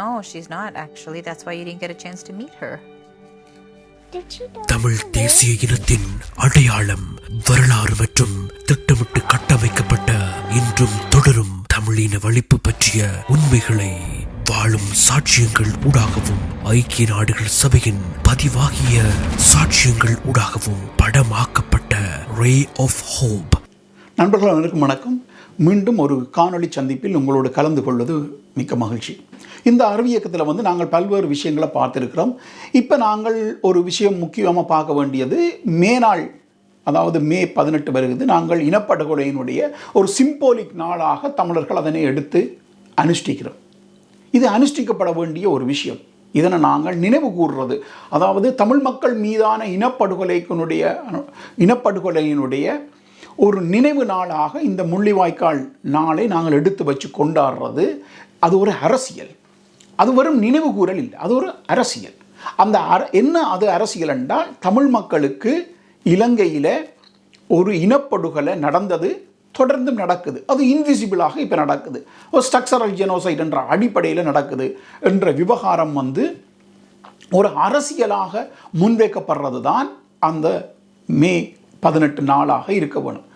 No, she's not actually. That's why you didn't get a chance to meet her. Did she die? Tamil தேசிய இனத்தின் அடையாளம் வரலாறு மற்றும் திட்டமிட்டு கட்டமைக்கப்பட்ட இன்றும் தொடரும் தமிழின வழிப்பு பற்றிய உண்மைகளை வாழும் சாட்சியங்கள் ஊடாகவும் ஐக்கிய நாடுகள் சபையின் பதிவாகிய சாட்சியங்கள் ஊடாகவும் படமாக்கப்பட்ட ரே ஆஃப் ஹோப் நண்பர்கள் அனைவருக்கும் வணக்கம் மீண்டும் ஒரு காணொளி சந்திப்பில் உங்களோடு கலந்து கொள்வது மிக்க மகிழ்ச்சி இந்த அறிவியக்கத்தில் வந்து நாங்கள் பல்வேறு விஷயங்களை பார்த்துருக்கிறோம். இப்போ நாங்கள் ஒரு விஷயம் முக்கியமாக பார்க்க வேண்டியது மே நாள் அதாவது மே பதினெட்டு வருகிறது. நாங்கள் இனப்படுகொலையினுடைய ஒரு சிம்போலிக் நாளாக தமிழர்கள் அதனை எடுத்து அனுஷ்டிக்கிறோம். இது அனுஷ்டிக்கப்பட வேண்டிய ஒரு விஷயம். இதனை நாங்கள் நினைவு கூறுறது அதாவது தமிழ் மக்கள் மீதான இனப்படுகொலைக்கினுடைய இனப்படுகொலையினுடைய ஒரு நினைவு நாளாக இந்த முள்ளிவாய்க்கால் நாளை நாங்கள் எடுத்து வச்சு கொண்டாடுறது. அது ஒரு அரசியல். அது வரும் நினைவு கூறல் இல்லை. அது ஒரு அரசியல். அந்த அர என்ன அது அரசியல் என்றால் தமிழ் மக்களுக்கு இலங்கையில் ஒரு இனப்படுகொலை நடந்தது தொடர்ந்தும் நடக்குது. அது இன்விசிபிளாக இப்போ நடக்குது. ஒரு ஸ்ட்ரக்சரல் ஜெனோசைட் என்ற அடிப்படையில் நடக்குது என்ற விவகாரம் வந்து ஒரு அரசியலாக முன்வைக்கப்படுறது தான் அந்த மே பதினெட்டு நாளாக இருக்க வேணும்.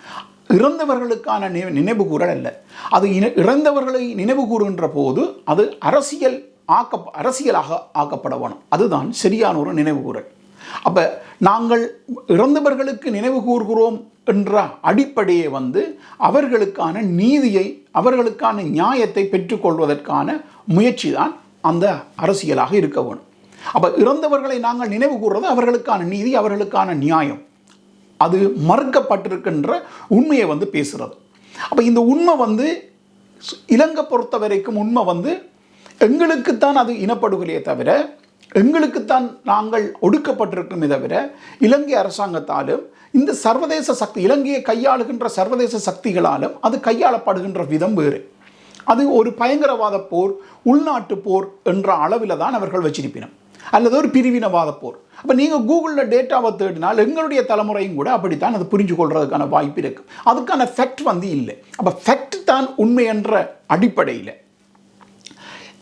இறந்தவர்களுக்கான நினை நினைவு கூறல் அல்ல. அது இன இறந்தவர்களை நினைவு கூறுகின்ற போது அது அரசியல் ஆக்க அரசியலாக ஆக்கப்பட வேணும். அதுதான் சரியான ஒரு நினைவு கூறல் அப்போ நாங்கள் இறந்தவர்களுக்கு நினைவு கூறுகிறோம் என்ற அடிப்படையை வந்து அவர்களுக்கான நீதியை அவர்களுக்கான நியாயத்தை பெற்றுக்கொள்வதற்கான முயற்சி தான் அந்த அரசியலாக இருக்க வேணும். அப்போ இறந்தவர்களை நாங்கள் நினைவு கூறுறது அவர்களுக்கான நீதி அவர்களுக்கான நியாயம். அது மறுக்கப்பட்டிருக்கின்ற உண்மையை வந்து பேசுகிறது அப்போ இந்த உண்மை வந்து இலங்கை பொறுத்த வரைக்கும் உண்மை வந்து எங்களுக்குத்தான் அது இனப்படுகொலையே தவிர எங்களுக்குத்தான் நாங்கள் ஒடுக்கப்பட்டிருக்கோமே தவிர இலங்கை அரசாங்கத்தாலும் இந்த சர்வதேச சக்தி இலங்கையை கையாளுகின்ற சர்வதேச சக்திகளாலும் அது கையாளப்படுகின்ற விதம் வேறு. அது ஒரு பயங்கரவாத போர் உள்நாட்டு போர் என்ற அளவில் தான் அவர்கள் வச்சிருப்பினம். அல்லது ஒரு பிரிவினவாத போர். அப்போ நீங்கள் கூகுளில் டேட்டாவை தேடினால் எங்களுடைய தலைமுறையும் கூட அப்படித்தான் அதை புரிஞ்சு கொள்றதுக்கான வாய்ப்பு இருக்குது அதுக்கான ஃபேக்ட் வந்து இல்லை. அப்போ ஃபேக்ட் தான் உண்மை என்ற அடிப்படையில்.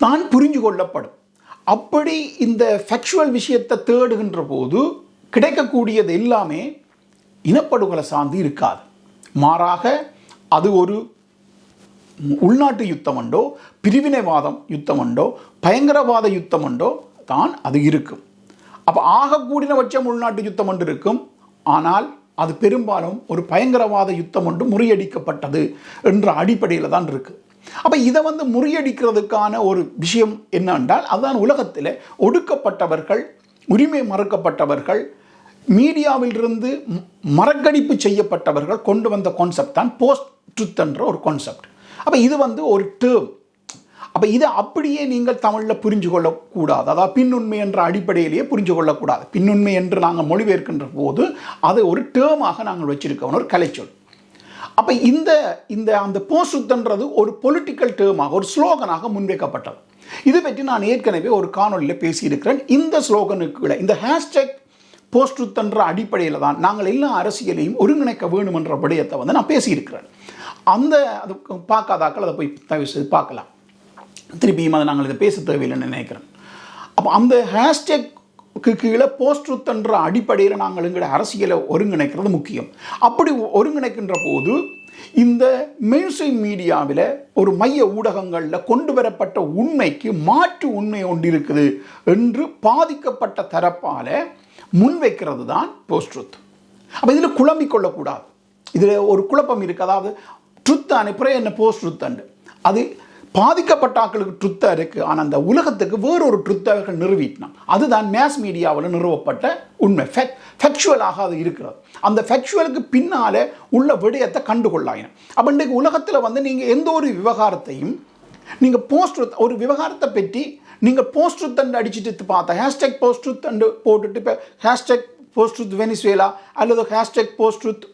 தான் புரிஞ்சு கொள்ளப்படும். அப்படி இந்த ஃபேக்சுவல் விஷயத்தை தேடுகின்ற போது கிடைக்கக்கூடியது எல்லாமே இனப்படுகொலை சார்ந்து இருக்காது. மாறாக அது ஒரு உள்நாட்டு யுத்தம் உண்டோ பிரிவினைவாதம் யுத்தம் உண்டோ பயங்கரவாத யுத்தம் உண்டோ தான் அது இருக்கும். அப்போ ஆகக்கூடின பட்சம் உள்நாட்டு யுத்தம் ஒன்று இருக்கும். ஆனால் அது பெரும்பாலும் ஒரு பயங்கரவாத யுத்தம் ஒன்று முறியடிக்கப்பட்டது என்ற அடிப்படையில் தான் இருக்குது அப்போ இதை வந்து முறியடிக்கிறதுக்கான ஒரு விஷயம் என்னென்றால் அதுதான் உலகத்தில் ஒடுக்கப்பட்டவர்கள் உரிமை மறுக்கப்பட்டவர்கள் மீடியாவிலிருந்து மறக்கடிப்பு செய்யப்பட்டவர்கள் கொண்டு வந்த கான்செப்ட் தான் போஸ்ட் ட்ருத் என்ற ஒரு கான்செப்ட் அப்போ இது வந்து ஒரு டேர்ம் அப்போ இதை அப்படியே நீங்கள் தமிழில் புரிஞ்சு கொள்ளக்கூடாது. அதாவது பின்னுண்மை என்ற அடிப்படையிலேயே புரிஞ்சு கொள்ளக்கூடாது. பின்னுண்மை என்று நாங்கள் மொழிபெயர்க்கின்ற போது அதை ஒரு டேர்மாக நாங்கள் வச்சுருக்கோம் ஒரு கலைச்சொல். அப்போ இந்த இந்த அந்த போசுத்தன்றது ஒரு பொலிட்டிக்கல் டேர்மாக ஒரு ஸ்லோகனாக முன்வைக்கப்பட்டது. இது பற்றி நான் ஏற்கனவே ஒரு காணொலியில் பேசியிருக்கிறேன். இந்த ஸ்லோகனுக்கு ஸ்லோகனுக்குள்ள இந்த ஹேஷ்டேக் போஸ்டுத்தன்ற அடிப்படையில் தான் நாங்கள் எல்லா அரசியலையும் ஒருங்கிணைக்க வேணுமென்ற விடயத்தை வந்து நான் பேசியிருக்கிறேன். அந்த அது பார்க்காதாக்கள் அதை போய் தயவு செய்து பார்க்கலாம். திருப்பியும் அதை நாங்கள் இதை பேச தேவையில்லைன்னு நினைக்கிறேன். அப்போ அந்த ஹேஷ்டேக் கீழே போஸ்ட்ருத்தன்ற அடிப்படையில் நாங்கள் எங்களை அரசியலை ஒருங்கிணைக்கிறது முக்கியம். அப்படி ஒருங்கிணைக்கின்ற போது இந்த மெயின்ஸ்ட்ரீம் மீடியாவில் ஒரு மைய ஊடகங்களில் கொண்டு வரப்பட்ட உண்மைக்கு மாற்று உண்மை ஒன்று இருக்குது என்று பாதிக்கப்பட்ட தரப்பால் முன்வைக்கிறது தான் போஸ்ட்ருத். அப்போ இதில் குழம்பிக் கொள்ளக்கூடாது. இதில் ஒரு குழப்பம் இருக்குது அதாவது ட்ருத் அனுப்புகிற என்ன போஸ்ட் ட்ருத் அது பாதிக்கப்பட்ட ஆக்களுக்கு ட்ருத்தாக இருக்குது ஆனால் அந்த உலகத்துக்கு வேறொரு ட்ருத்தை அவர்கள் நிறுவிட்டான் அதுதான் மேஸ் மீடியாவில் நிறுவப்பட்ட உண்மை. ஃபெக் ஃபெக்சுவலாக அது இருக்கிறது. அந்த ஃபெக்சுவலுக்கு பின்னால் உள்ள விடயத்தை கண்டுகொள்ளாயின. அப்போ இன்றைக்கு உலகத்தில் வந்து நீங்கள் எந்த ஒரு விவகாரத்தையும் நீங்கள் போஸ்ட் ஒரு விவகாரத்தை பற்றி நீங்கள் போஸ்ட் தண்டு அடிச்சுட்டு பார்த்தா ஹேஷ்டேக் போஸ்ட் தண்டு போட்டுட்டு இப்போ ஹேஷ்டேக் போஸ்ட் ட்ரூத் வெனிசுவேலா அல்லது ஹேஷ்டேக் போஸ்ட் ட்ரூத்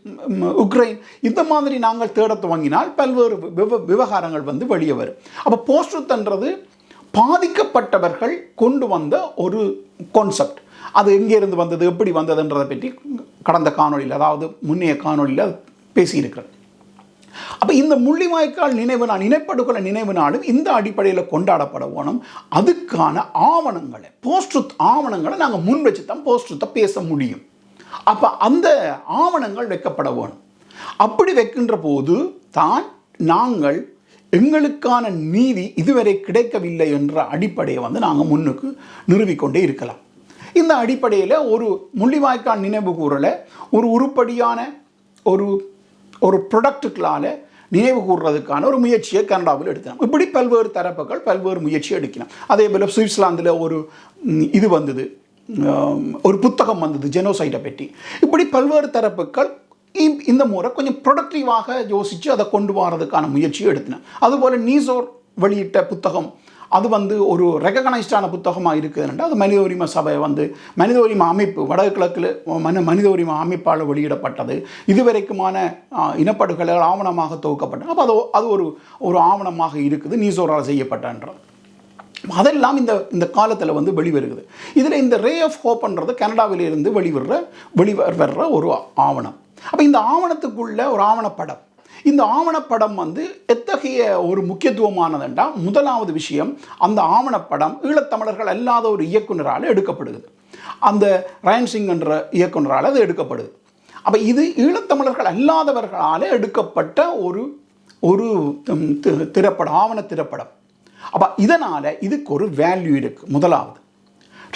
உக்ரைன் இந்த மாதிரி நாங்கள் தேட துவங்கினால் பல்வேறு விவ விவகாரங்கள் வந்து வெளியே வரும். அப்போ போஸ்ட் ட்ரூத்ன்றது பாதிக்கப்பட்டவர்கள் கொண்டு வந்த ஒரு கான்செப்ட் அது எங்கேருந்து வந்தது எப்படி வந்ததுன்றதை பற்றி கடந்த காணொலியில் அதாவது முன்னைய காணொலியில் பேசியிருக்கிறேன். அப்போ இந்த முள்ளிவாய்க்கால் நினைவு நாள் இனப்படுகொலை நினைவு நாளும் இந்த அடிப்படையில் கொண்டாடப்பட வேணும் அதுக்கான ஆவணங்களை போஸ்ட் ஆவணங்களை நாங்கள் முன் வச்சு தான் போஸ்ட்ருத்தை பேச முடியும். அப்போ அந்த ஆவணங்கள் வைக்கப்பட வேணும். அப்படி வைக்கின்ற போது தான் நாங்கள் எங்களுக்கான நீதி இதுவரை கிடைக்கவில்லை என்ற அடிப்படையை வந்து நாங்கள் முன்னுக்கு நிறுவிக்கொண்டே இருக்கலாம். இந்த அடிப்படையில் ஒரு முள்ளிவாய்க்கால் நினைவு கூறலை ஒரு உருப்படியான ஒரு ஒரு ப்ரொடக்டுகளால் நினைவு கூறுறதுக்கான ஒரு முயற்சியை கனடாவில் எடுத்தோம் இப்படி பல்வேறு தரப்புகள் பல்வேறு முயற்சி எடுக்கணும் அதே போல் சுவிட்சர்லாந்தில் ஒரு இது வந்தது. ஒரு புத்தகம் வந்தது ஜெனோசைட்டை பற்றி. இப்படி பல்வேறு தரப்புகள் இந்த முறை கொஞ்சம் ப்ரொடக்டிவாக யோசித்து அதை கொண்டு வரதுக்கான முயற்சியை எடுத்தினேன் அதுபோல் நீசோர் வெளியிட்ட புத்தகம் அது வந்து ஒரு ரெகக்னைஸ்டான புத்தகமாக இருக்குதுன்னா அது மனித உரிமை சபை வந்து மனித உரிமை அமைப்பு வடகிழக்கில் மன மனித உரிமை அமைப்பால் வெளியிடப்பட்டது. இதுவரைக்குமான இனப்படுகொலைகள் ஆவணமாக தொகுக்கப்பட்டது. அப்போ அது அது ஒரு ஒரு ஆவணமாக இருக்குது. நீசோரால் செய்யப்பட்டன்றது அதெல்லாம் இந்த இந்த காலத்தில் வந்து வெளிவருகுது. இதில் இந்த ரே ஆஃப் ஹோப்ன்றது கனடாவிலிருந்து வெளிவர்ற வெளிவர் வர்ற ஒரு ஆவணம். அப்போ இந்த ஆவணத்துக்குள்ள ஒரு ஆவணப்படம். இந்த ஆவணப்படம் வந்து எத்தகைய ஒரு முக்கியத்துவமானதுண்டா? முதலாவது விஷயம் அந்த ஆவணப்படம் ஈழத்தமிழர்கள் அல்லாத ஒரு இயக்குனரால் எடுக்கப்படுது அந்த ரயன் சிங் என்ற இயக்குனரால் அது எடுக்கப்படுது. அப்போ இது ஈழத்தமிழர்கள் அல்லாதவர்களால் எடுக்கப்பட்ட ஒரு ஒரு தி- திரைப்படம் ஆவண திரைப்படம். அப்போ இதனால் இதுக்கு ஒரு வேல்யூ இருக்குது முதலாவது.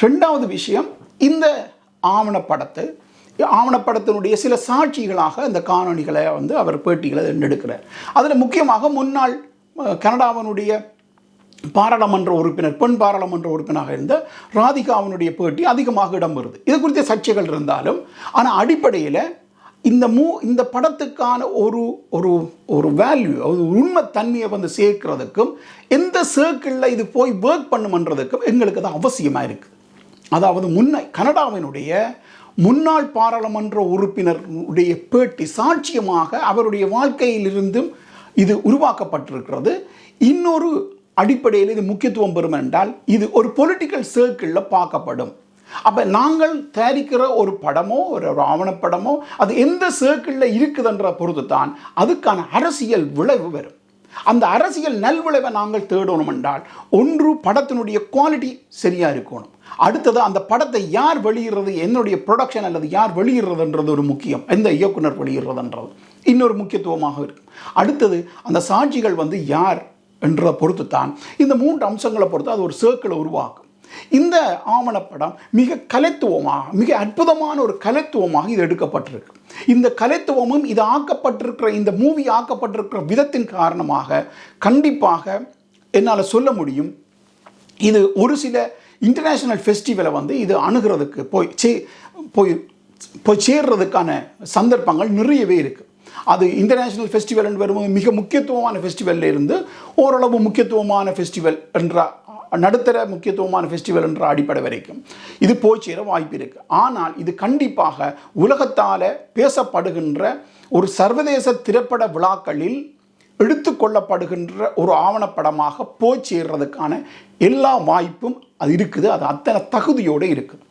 ரெண்டாவது விஷயம் இந்த ஆவணப்படத்தை ஆவணப்படத்தினுடைய சில சாட்சிகளாக இந்த காணொலிகளை வந்து அவர் பேட்டிகளை எடுக்கிறார். அதில் முக்கியமாக முன்னாள் கனடாவினுடைய பாராளுமன்ற உறுப்பினர் பெண் பாராளுமன்ற உறுப்பினராக இருந்த ராதிகாவினுடைய பேட்டி அதிகமாக இடம் வருது இது குறித்த சர்ச்சைகள் இருந்தாலும் ஆனால் அடிப்படையில் இந்த மூ இந்த படத்துக்கான ஒரு ஒரு ஒரு வேல்யூ ஒரு உண்மைத்தன்மையை வந்து சேர்க்கிறதுக்கும் எந்த சர்க்கிளில் இது போய் ஒர்க் பண்ணுமன்றதுக்கும் எங்களுக்கு அது அவசியமாக இருக்குது. அதாவது முன்ன கனடாவினுடைய முன்னாள் பாராளுமன்ற உறுப்பினருடைய பேட்டி சாட்சியமாக அவருடைய வாழ்க்கையிலிருந்தும் இது உருவாக்கப்பட்டிருக்கிறது. இன்னொரு அடிப்படையில் இது முக்கியத்துவம் பெறும் என்றால் இது ஒரு பொலிட்டிக்கல் சர்க்கிளில் பார்க்கப்படும். அப்போ நாங்கள் தயாரிக்கிற ஒரு படமோ ஒரு ஒரு ஆவணப்படமோ அது எந்த சர்க்கிளில் இருக்குதுன்ற பொறுத்து தான் அதுக்கான அரசியல் விளைவு வரும். அந்த அரசியல் நல்விளைவை நாங்கள் தேடணும் என்றால் ஒன்று படத்தினுடைய குவாலிட்டி சரியாக இருக்கணும். அடுத்தது அந்த படத்தை யார் வெளியிடுறது என்னுடைய ப்ரொடக்ஷன் அல்லது யார் வெளியிடுறதுன்றது ஒரு முக்கியம். எந்த இயக்குனர் வெளியிடுறதுன்றது. இன்னொரு முக்கியத்துவமாக இருக்கும். அடுத்தது அந்த சாட்சிகள் வந்து யார் என்றதை பொறுத்து தான் இந்த மூன்று அம்சங்களை பொறுத்து அது ஒரு சர்க்கிளை உருவாக்கும். இந்த ஆவணப்படம் மிக கலைத்துவமாக மிக அற்புதமான ஒரு கலைத்துவமாக இது எடுக்கப்பட்டிருக்கு. இந்த கலைத்துவமும் இது ஆக்கப்பட்டிருக்கிற இந்த மூவி ஆக்கப்பட்டிருக்கிற விதத்தின் காரணமாக கண்டிப்பாக என்னால் சொல்ல முடியும். இது ஒரு சில இன்டர்நேஷ்னல் ஃபெஸ்டிவலை வந்து இது அணுகிறதுக்கு போய் சே போய் போய் சேர்றதுக்கான சந்தர்ப்பங்கள் நிறையவே இருக்குது அது இன்டர்நேஷ்னல் ஃபெஸ்டிவல் என்று வரும்போது மிக முக்கியத்துவமான ஃபெஸ்டிவல்ல இருந்து ஓரளவு முக்கியத்துவமான ஃபெஸ்டிவல் என்ற நடுத்தர முக்கியத்துவமான ஃபெஸ்டிவல் என்ற அடிப்படை வரைக்கும். இது போய் சேர வாய்ப்பு இருக்குது ஆனால் இது கண்டிப்பாக உலகத்தால் பேசப்படுகின்ற ஒரு சர்வதேச திரைப்பட விழாக்களில் எடுத்துக்கொள்ளப்படுகின்ற ஒரு ஆவணப்படமாக போய் சேர்றதுக்கான எல்லா வாய்ப்பும் அது இருக்குது. அது அத்தனை தகுதியோடு இருக்குது.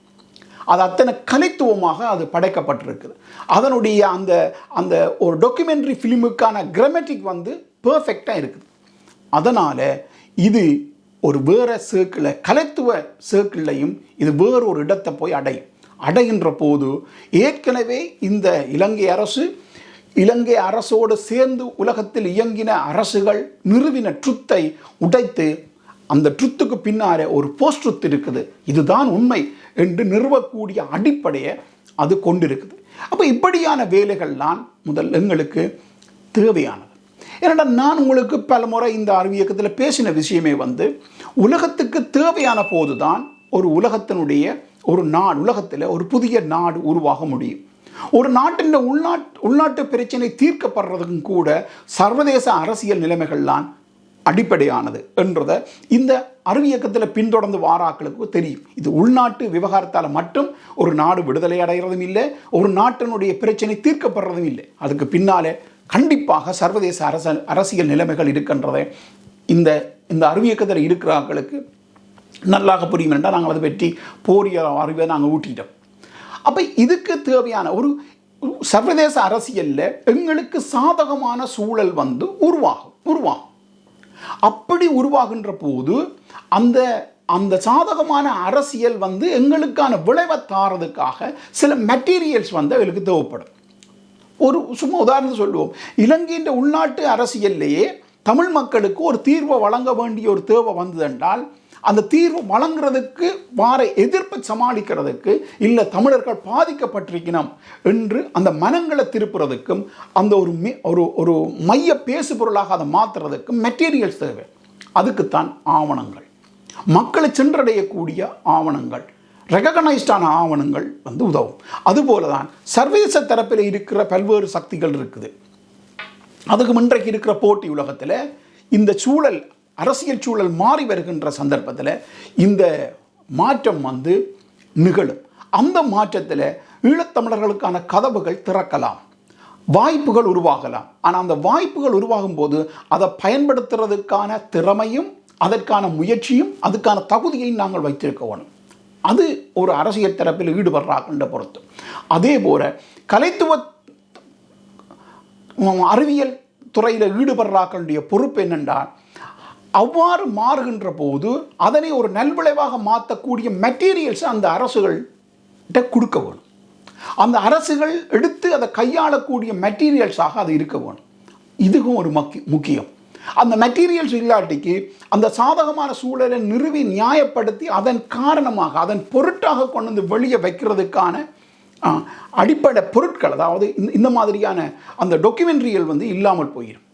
அது அத்தனை கலைத்துவமாக அது படைக்கப்பட்டிருக்குது. அதனுடைய அந்த அந்த ஒரு டாக்குமெண்ட்ரி ஃபிலிமுக்கான கிரமேட்டிக் வந்து பர்ஃபெக்டாக இருக்குது. அதனால் இது ஒரு வேறு சர்க்கிளில் கலைத்துவ சேர்க்கிளையும் இது வேறு ஒரு இடத்தை போய் அடையும் அடைகின்ற போது ஏற்கனவே இந்த இலங்கை அரசு இலங்கை அரசோடு சேர்ந்து உலகத்தில் இயங்கின அரசுகள் நிறுவின ட்ருத்தை உடைத்து அந்த ட்ருத்துக்கு பின்னாரே ஒரு போஸ்ட் ட்ருத் இருக்குது. இதுதான் உண்மை என்று நிறுவக்கூடிய அடிப்படையை அது கொண்டிருக்குது. அப்போ இப்படியான வேலைகள்லாம் முதல் எங்களுக்கு தேவையானது. ஏன்னா நான் உங்களுக்கு பல முறை இந்த அறிவியக்கத்தில் பேசின விஷயமே வந்து உலகத்துக்கு தேவையான போதுதான் ஒரு உலகத்தினுடைய ஒரு நாடு உலகத்தில் ஒரு புதிய நாடு உருவாக முடியும். ஒரு நாட்டின் உள்நாட் உள்நாட்டு பிரச்சனை தீர்க்கப்படுறதுக்கும் கூட சர்வதேச அரசியல் நிலைமைகள்லாம் அடிப்படையானது என்றதை இந்த அறிவியக்கத்தில் பின்தொடர்ந்து வாராக்களுக்கு தெரியும். இது உள்நாட்டு விவகாரத்தால் மட்டும் ஒரு நாடு விடுதலை அடைகிறதும் இல்லை ஒரு நாட்டினுடைய பிரச்சனை தீர்க்கப்படுறதும் இல்லை. அதுக்கு பின்னாலே கண்டிப்பாக சர்வதேச அரச அரசியல் நிலைமைகள் இருக்கின்றதை இந்த இந்த அறிவியக்கத்தில் இருக்கிறார்களுக்கு நல்லாக புரியும் என்றால் நாங்கள் அதை பற்றி போரிய அறிவை நாங்கள் ஊட்டிட்டோம். அப்போ இதுக்கு தேவையான ஒரு சர்வதேச அரசியலில் எங்களுக்கு சாதகமான சூழல் வந்து உருவாகும் உருவாகும். அப்படி உருவாகின்ற போது அந்த அந்த சாதகமான அரசியல் வந்து எங்களுக்கான விளைவை தாரதுக்காக சில மெட்டீரியல்ஸ் வந்து எங்களுக்கு தேவைப்படும். ஒரு சும்மா உதாரணம் சொல்லுவோம். இலங்கையின் உள்நாட்டு அரசியல்லையே தமிழ் மக்களுக்கு ஒரு தீர்வை வழங்க வேண்டிய ஒரு தேவை வந்ததென்றால் அந்த தீர்வு வழங்குறதுக்கு வார எதிர்ப்பை சமாளிக்கிறதுக்கு இல்லை தமிழர்கள் பாதிக்கப்பட்டிருக்கணும் என்று அந்த மனங்களை திருப்புறதுக்கும் அந்த ஒரு ஒரு ஒரு மைய பேசு பொருளாக அதை மாற்றுறதுக்கும் மெட்டீரியல்ஸ் தேவை. அதுக்குத்தான் ஆவணங்கள். மக்களை சென்றடையக்கூடிய ஆவணங்கள். ரெகக்னைஸ்டான ஆவணங்கள் வந்து உதவும். அதுபோல தான் சர்வதேச தரப்பில் இருக்கிற பல்வேறு சக்திகள் இருக்குது. அதுக்கு இன்றைக்கு இருக்கிற போட்டி உலகத்தில் இந்த சூழல் அரசியல் சூழல் மாறி வருகின்ற சந்தர்ப்பத்தில் இந்த மாற்றம் வந்து நிகழும். அந்த மாற்றத்தில் ஈழத்தமிழர்களுக்கான கதவுகள் திறக்கலாம். வாய்ப்புகள் உருவாகலாம். ஆனால் அந்த வாய்ப்புகள் உருவாகும் போது அதை பயன்படுத்துறதுக்கான திறமையும் அதற்கான முயற்சியும் அதுக்கான தகுதியையும் நாங்கள் வைத்திருக்க வேணும். அது ஒரு அரசியல் தரப்பில் ஈடுபடுறாங்கன்ற பொறுத்து அதே போல் கலைத்துவ அறிவியல் துறையில் ஈடுபடுறாக்களுடைய பொறுப்பு என்னென்றால் அவ்வாறு மாறுகின்ற போது அதனை ஒரு நல்விளைவாக மாற்றக்கூடிய மெட்டீரியல்ஸ் அந்த அரசுகள்கிட்ட கொடுக்க வேணும். அந்த அரசுகள் எடுத்து அதை கையாளக்கூடிய மெட்டீரியல்ஸாக அது இருக்க வேணும். இதுவும் ஒரு மக்கி முக்கியம். அந்த மெட்டீரியல்ஸ் இல்லாட்டிக்கு அந்த சாதகமான சூழலை நிறுவி நியாயப்படுத்தி அதன் காரணமாக அதன் பொருட்டாக கொண்டு வந்து வெளியே வைக்கிறதுக்கான அடிப்படை பொருட்கள் அதாவது இந்த- மாதிரியான அந்த டொக்குமெண்ட்ரியல் வந்து இல்லாமல் போயிடும்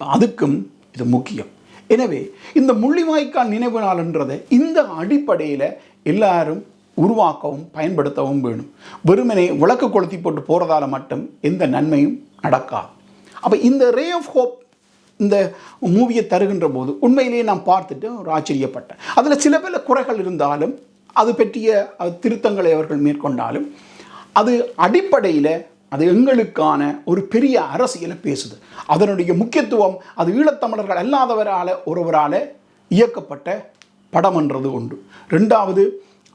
அதுக்கும் இது முக்கியம். எனவே இந்த முள்ளிவாய்க்கால் நினைவு நாள்ன்றதை இந்த அடிப்படையில் எல்லாரும் உருவாக்கவும் பயன்படுத்தவும் வேணும். வெறுமனே விளக்கு கொளுத்தி போட்டு போகிறதால மட்டும் எந்த நன்மையும் நடக்காது. அப்போ இந்த ரே ஆஃப் ஹோப் இந்த மூவியை தருகின்ற போது உண்மையிலேயே நான் பார்த்துட்டு ஒரு ஆச்சரியப்பட்டேன். அதில் சில பல குறைகள் இருந்தாலும் அது பற்றிய திருத்தங்களை அவர்கள் மேற்கொண்டாலும் அது அடிப்படையில் அது எங்களுக்கான ஒரு பெரிய அரசியலை பேசுது. அதனுடைய முக்கியத்துவம் அது ஈழத்தமிழர்கள் அல்லாதவரால் ஒருவரால் இயக்கப்பட்ட படம்ன்றது உண்டு. ரெண்டாவது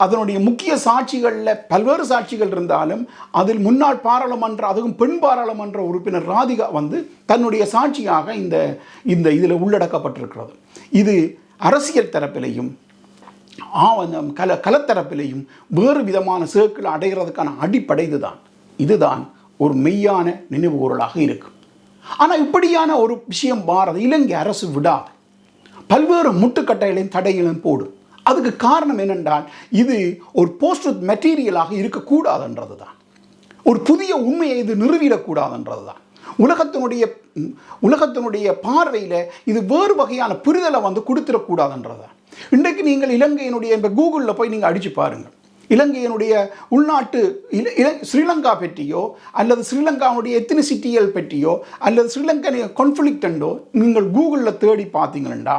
அதனுடைய முக்கிய சாட்சிகளில் பல்வேறு சாட்சிகள் இருந்தாலும் அதில் முன்னாள் பாராளுமன்ற அதுவும் பெண் பாராளுமன்ற உறுப்பினர் ராதிகா வந்து தன்னுடைய சாட்சியாக இந்த இந்த இதில் உள்ளடக்கப்பட்டிருக்கிறது. இது அரசியல் தரப்பிலையும் ஆவணம் கல கலத்தரப்பிலையும் வேறு விதமான சேர்க்கில் அடைகிறதுக்கான அடிப்படை இதுதான். இதுதான் ஒரு மெய்யான நினைவுகூரலாக இருக்கும் ஆனால் இப்படியான ஒரு விஷயம் பாரத இலங்கை அரசு விடாது. பல்வேறு முட்டுக்கட்டைகளையும் தடைகளையும் போடும் அதுக்கு காரணம் என்னென்றால் இது ஒரு போஸ்ட் மெட்டீரியலாக இருக்கக்கூடாதுன்றது தான் ஒரு புதிய உண்மையை இது நிறுவிடக்கூடாதுன்றது தான் உலகத்தினுடைய உலகத்தினுடைய பார்வையில் இது வேறு வகையான புரிதலை வந்து கொடுத்துடக்கூடாதுன்றது தான் இன்றைக்கு நீங்கள் இலங்கையினுடைய இந்த கூகுளில் போய் நீங்கள் அடித்து பாருங்கள். இலங்கையினுடைய உள்நாட்டு இல இல ஸ்ரீலங்கா பற்றியோ அல்லது ஸ்ரீலங்காவுடைய எத்தினிசிட்டியல் பற்றியோ அல்லது ஸ்ரீலங்கன் கான்ஃப்ளிக்டண்டோ நீங்கள் கூகுளில் தேடி பார்த்தீங்கன்னா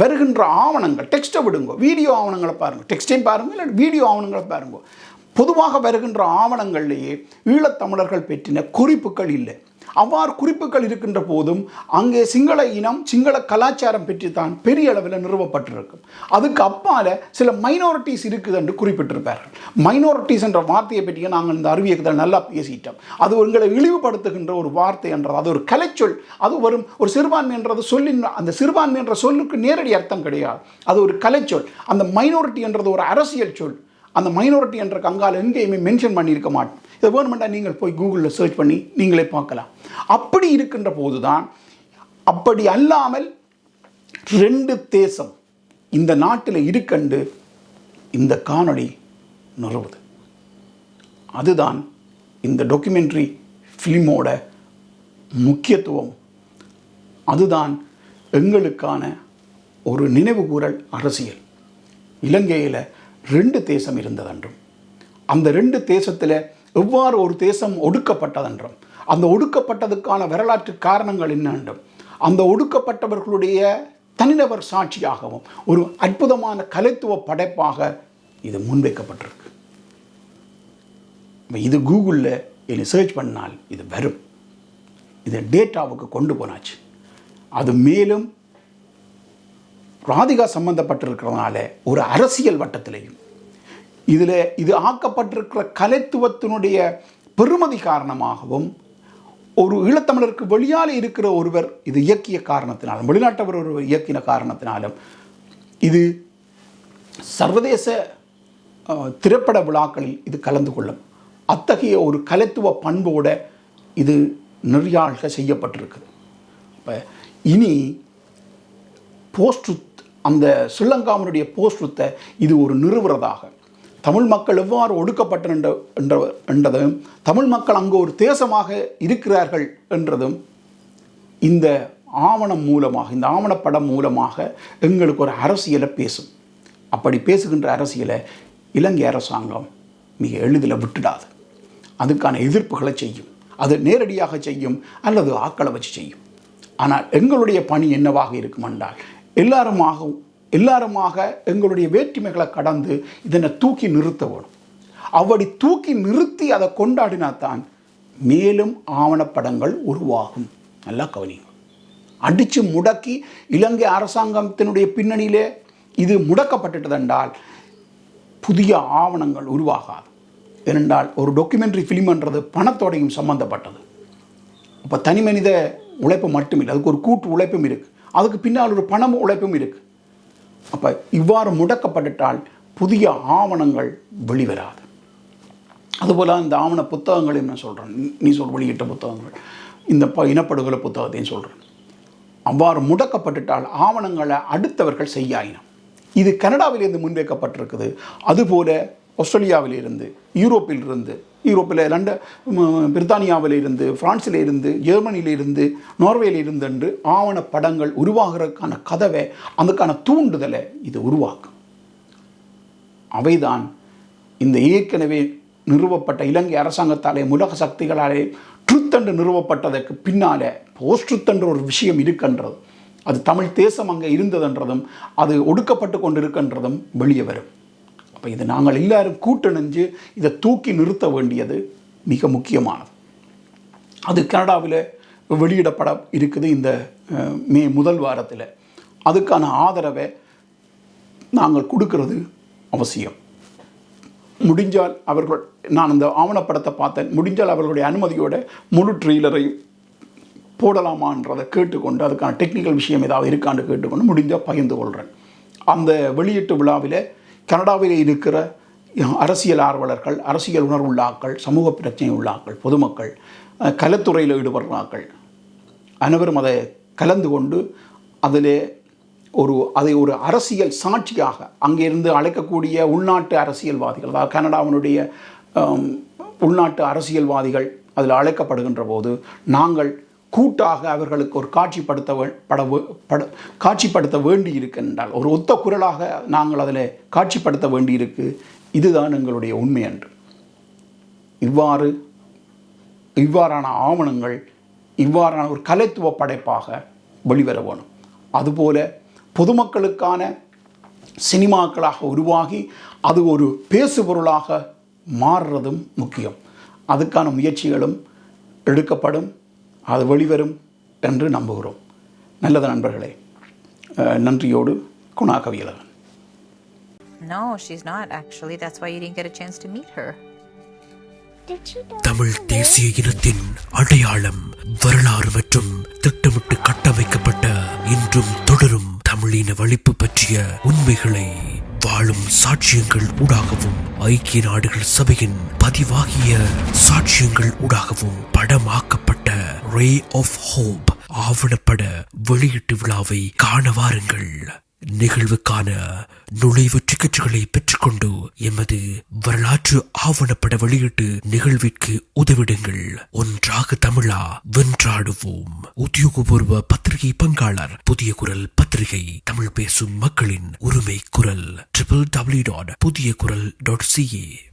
வருகின்ற ஆவணங்கள் டெக்ஸ்ட்டை விடுங்க. வீடியோ ஆவணங்களை பாருங்கள் டெக்ஸ்டையும் பாருங்கள் இல்லை வீடியோ ஆவணங்களை பாருங்க. பொதுவாக வருகின்ற ஆவணங்கள்லேயே ஈழத்தமிழர்கள் பெற்றின குறிப்புகள் இல்லை. அவ்வாறு குறிப்புகள் இருக்கின்ற போதும் அங்கே சிங்கள இனம் சிங்கள கலாச்சாரம் பற்றி தான் பெரிய அளவில் நிறுவப்பட்டிருக்கும். அதுக்கு அப்பால சில மைனாரிட்டிஸ் இருக்குது என்று குறிப்பிட்டிருப்பார்கள். மைனாரிட்டிஸ் என்ற வார்த்தையை பற்றிய நாங்கள் இந்த அறிவியக்கத்தில் நல்லா பேசிட்டோம். அது உங்களை இழிவுபடுத்துகின்ற ஒரு வார்த்தை என்றது அது ஒரு கலைச்சொல். அது வரும் ஒரு சிறுபான்மை என்றது சொல்லின் அந்த சிறுபான்மை என்ற சொல்லுக்கு நேரடி அர்த்தம் கிடையாது. அது ஒரு கலைச்சொல். அந்த மைனாரிட்டி என்றது ஒரு அரசியல் சொல். அந்த மைனாரிட்டி என்ற கங்கால் எங்கேயுமே மென்ஷன் பண்ணியிருக்க மாட்டோம். இதை வேணுமெண்டா நீங்கள் போய் கூகுளில் சர்ச் பண்ணி நீங்களே பார்க்கலாம். அப்படி இருக்கின்ற போது தான் அப்படி அல்லாமல் ரெண்டு தேசம் இந்த நாட்டில் இருக்கண்டு இந்த காணொளி நிறுவுது. அதுதான் இந்த டாக்குமெண்ட்ரி ஃபிலிமோட முக்கியத்துவம். அதுதான் எங்களுக்கான ஒரு நினைவுகூரல் அரசியல். இலங்கையில் ரெண்டு தேசம் இருந்ததன்றும். அந்த ரெண்டு தேசத்தில் எவ்வாறு ஒரு தேசம் ஒடுக்கப்பட்டதென்றும் அந்த ஒடுக்கப்பட்டதுக்கான வரலாற்று காரணங்கள் என்னென்றும் அந்த ஒடுக்கப்பட்டவர்களுடைய தனிநபர் சாட்சியாகவும் ஒரு அற்புதமான கலைத்துவ படைப்பாக இது முன்வைக்கப்பட்டிருக்கு. இது கூகுளில் இனி சர்ச் பண்ணால் இது வரும். இதை டேட்டாவுக்கு கொண்டு போனாச்சு. அது மேலும் ராதிகா சம்பந்தப்பட்டிருக்கிறதுனால ஒரு அரசியல் வட்டத்திலையும் இதில் இது ஆக்கப்பட்டிருக்கிற கலைத்துவத்தினுடைய பெருமதி காரணமாகவும் ஒரு ஈழத்தமிழருக்கு வெளியால் இருக்கிற ஒருவர் இது இயக்கிய காரணத்தினாலும் வெளிநாட்டவர் ஒருவர் இயக்கின காரணத்தினாலும் இது சர்வதேச திரைப்பட விழாக்களில் இது கலந்து கொள்ளும். அத்தகைய ஒரு கலைத்துவ பண்போட இது நெறியாழ்க செய்யப்பட்டிருக்குது. இப்போ இனி போஸ்ட்ருத் அந்த ஸ்ரீலங்காவினுடைய போஸ்ட்ருத்தை இது ஒரு நிறுவுறதாக தமிழ் மக்கள் எவ்வாறு ஒடுக்கப்பட்ட என்ற என்ற என்றதும் தமிழ் மக்கள் அங்கு ஒரு தேசமாக இருக்கிறார்கள் என்றதும் இந்த ஆவணம் மூலமாக இந்த ஆவணப்படம் மூலமாக எங்களுக்கு ஒரு அரசியலை பேசும். அப்படி பேசுகின்ற அரசியலை இலங்கை அரசாங்கம் மிக எளிதில் விட்டுடாது. அதுக்கான எதிர்ப்புகளை செய்யும். அது நேரடியாக செய்யும் அல்லது ஆக்களை வச்சு செய்யும். ஆனால் எங்களுடைய பணி என்னவாக இருக்கும் என்றால் எல்லாருமாகவும் எல்லாருமாக எங்களுடைய வேற்றுமைகளை கடந்து இதனை தூக்கி நிறுத்த வேணும். அப்படி தூக்கி நிறுத்தி அதை கொண்டாடினாதான் மேலும் ஆவணப்படங்கள் உருவாகும். நல்லா கவனிங்க. அடித்து முடக்கி இலங்கை அரசாங்கத்தினுடைய பின்னணியிலே இது முடக்கப்பட்டுட்டதென்றால் புதிய ஆவணங்கள் உருவாகாது. ஏனென்றால் ஒரு டாக்குமெண்ட்ரி ஃபிலிம்ன்றது பணத்தோடையும் சம்மந்தப்பட்டது அப்போ தனி மனித உழைப்பு மட்டுமில்லை. அதுக்கு ஒரு கூட்டு உழைப்பும் இருக்குது அதுக்கு பின்னால் ஒரு பணம் உழைப்பும் இருக்குது அப்போ இவ்வாறு முடக்கப்பட்டுட்டால் புதிய ஆவணங்கள் வெளிவராது. அதுபோல் இந்த ஆவண புத்தகங்களையும் நான் சொல்கிறேன் நீ சொல் வெளியிட்ட புத்தகங்கள். இந்த ப இனப்படுகொலை புத்தகத்தையும் சொல்கிறேன் அவ்வாறு முடக்கப்பட்டுட்டால் ஆவணங்களை அடுத்தவர்கள் செய்யாயினம். இது கனடாவிலிருந்து முன்வைக்கப்பட்டிருக்குது. அதுபோல ஆஸ்திரேலியாவிலிருந்து யூரோப்பிலிருந்து யூரோப்பில் லண்டன் ம், பிரித்தானியாவிலிருந்து இருந்து ஜெர்மனியிலிருந்து நார்வேலிருந்து என்று ஆவண படங்கள் உருவாகிறதுக்கான கதவை அதுக்கான தூண்டுதலை இது உருவாக்கும். அவைதான் இந்த ஏற்கனவே நிறுவப்பட்ட இலங்கை அரசாங்கத்தாலே உலக சக்திகளாலே ட்ருத்தண்டு நிறுவப்பட்டதற்கு பின்னாலே போஸ்ட் ட்ருத்தன்ற ஒரு விஷயம் இருக்கின்றது. அது தமிழ் தேசம் அங்கே இருந்ததென்றதும் அது ஒடுக்கப்பட்டு கொண்டிருக்கின்றதும் வெளியே வரும். அப்போ இது நாங்கள் எல்லாரும் கூட்டணிஞ்சு இதை தூக்கி நிறுத்த வேண்டியது மிக முக்கியமானது. அது கனடாவில் வெளியிடப்பட இருக்குது இந்த மே முதல் வாரத்தில். அதுக்கான ஆதரவை நாங்கள் கொடுக்கறது அவசியம். முடிஞ்சால் அவர்கள் நான் அந்த ஆவணப்படத்தை பார்த்தேன். முடிஞ்சால் அவர்களுடைய அனுமதியோட முழு ட்ரெய்லரை போடலாமான்றதை கேட்டுக்கொண்டு அதுக்கான டெக்னிக்கல் விஷயம் ஏதாவது இருக்கான்னு கேட்டுக்கொண்டு முடிஞ்சால் பகிர்ந்து கொள்கிறேன் அந்த வெளியீட்டு விழாவில் கனடாவில் இருக்கிற அரசியல் ஆர்வலர்கள் அரசியல் உணர்வுள்ளாக்கள் சமூக பிரச்சனை உள்ளாக்கள் பொதுமக்கள் கலத்துறையில் கலைத்துறையில் ஈடுபடுறாக்கள் அனைவரும் அதை கலந்து கொண்டு அதிலே ஒரு அதை ஒரு அரசியல் சாட்சியாக அங்கிருந்து அழைக்கக்கூடிய உள்நாட்டு அரசியல்வாதிகள் அதாவது கனடாவினுடைய உள்நாட்டு அரசியல்வாதிகள் அதில் அழைக்கப்படுகின்ற போது நாங்கள் கூட்டாக அவர்களுக்கு ஒரு காட்சிப்படுத்த பட பட காட்சிப்படுத்த வேண்டி இருக்கின்றால் ஒரு ஒத்த குரலாக நாங்கள் அதில் காட்சிப்படுத்த வேண்டியிருக்கு. இதுதான் எங்களுடைய உண்மை அன்று. இவ்வாறு இவ்வாறான ஆவணங்கள் இவ்வாறான ஒரு கலைத்துவ படைப்பாக வெளிவர வேணும். அதுபோல பொதுமக்களுக்கான சினிமாக்களாக உருவாகி அது ஒரு பேசுபொருளாக மாறுறதும் முக்கியம். அதுக்கான முயற்சிகளும் எடுக்கப்படும். அது வெளிவரும் என்று நம்புகிறோம் நல்லது நண்பர்களே நன்றியோடு Guna கவியலகன் No, she's not actually. That's why you didn't get a chance to meet her. Tamil தேசிய இனத்தின் அடையாளம் வரலாறு மற்றும் திட்டமிட்டு கட்டமைக்கப்பட்ட இன்றும் தொடரும் தமிழின வழிப்பு பற்றிய உண்மைகளை வாழும் சாட்சியங்கள் ஊடாகவும் ஐக்கிய நாடுகள் சபையின் பதிவாகிய சாட்சியங்கள் ஊடாகவும் படமாக்கப்பட்ட ரே ஆஃப் ஹோப் ஆவணப்பட வெளியீட்டு விழாவை காண வாருங்கள். நிகழ்வுக்கான நுழைவு டிக்கெட்டுகளை பெற்றுக்கொண்டு எமது வரலாற்று ஆவணப்பட வெளியீட்டு நிகழ்விற்கு உதவிடுங்கள். ஒன்றாக தமிழா வென்றாடுவோம். உத்தியோகபூர்வ பத்திரிகை பங்காளர் புதிய குரல் பத்திரிகை தமிழ் பேசும் மக்களின் உரிமை குரல் ட்ரிபிள் டபிள்யூ டாட் புதிய குரல் டாட் சிஏ